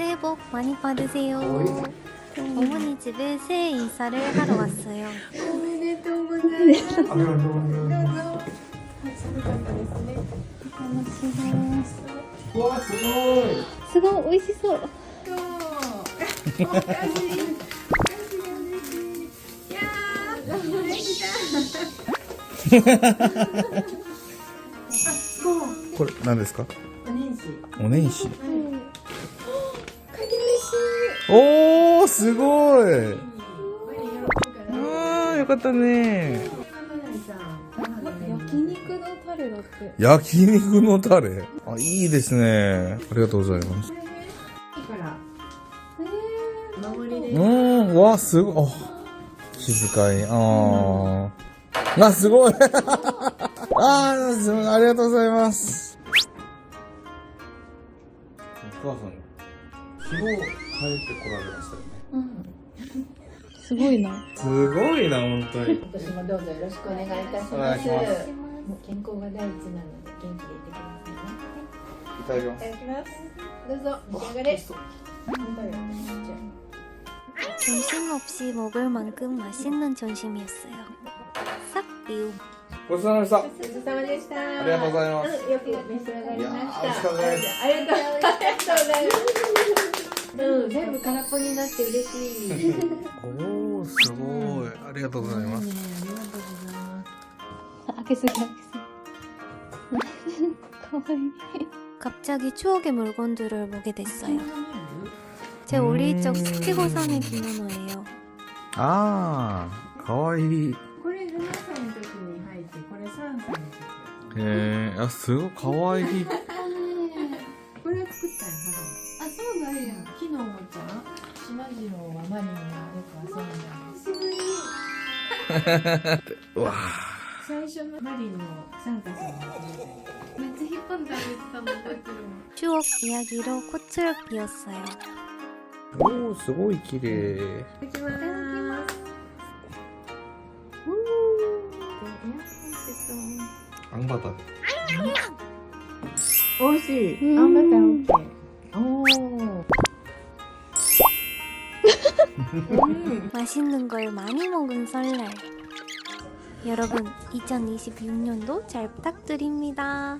새해 복 많이 받으세요. 어머니 집에 새해 인사를 하러 왔어요. おめでとうございます。ありがとうございます。寒かったですね。うわすごい。すごい美味しそう。そう。おかしい。おかしいおかしい。いやー、できた。あ、そう。これ何ですかお年始。お年始かけ おーすごい。あーよかったね。焼肉のタレだって。焼肉のタレ？あいいですね。ありがとうございます。うんわすごい。あ気遣いあー。あすごい。あーすごい。ありがとうございます。お母さん昨日帰ってこられましたよねすごいなすごいな本当に今年もどうぞよろしくお願いいたしおます。願いしますもう健康が第一なので元気でいってきますね。いただきますいただきます。どうぞ召し上がれ。本当よ。 점심 없이 먹을 만큼 맛있는 점심이었어요. ていう。ごちそうさまでした。ごちそうさまでした。ありがとうございます。う、よく召し上がりました。ありがとうございます。うん、全部空っぽになって嬉しい。おお、すごい、ありがとうございます。ね、ありがとうございます。開けすぎ、開けすぎ。可愛い。갑자기추억의물건들을보게됐어요제오리적스키고산의비너너예요 아, かわいい。これ3歳の時。へえあすごいかわいいこれは作ったよ、母が。あ、そうなんや。木のおもちゃ島次郎はマリンがよく遊んだんです。うわ最初のマリンのサンタさんのプレゼント。めっちゃ引っ張ってあげてたもん、だけど。 추억 이야기로 꽃을 피웠어요. おーすごい綺麗いただきます。 음, 맛있어. 앙바다. 오시, 앙바다 오케이. 오. 음. 맛있는 걸 많이 먹은 설날. 여러분, 2026년도 잘 부탁드립니다.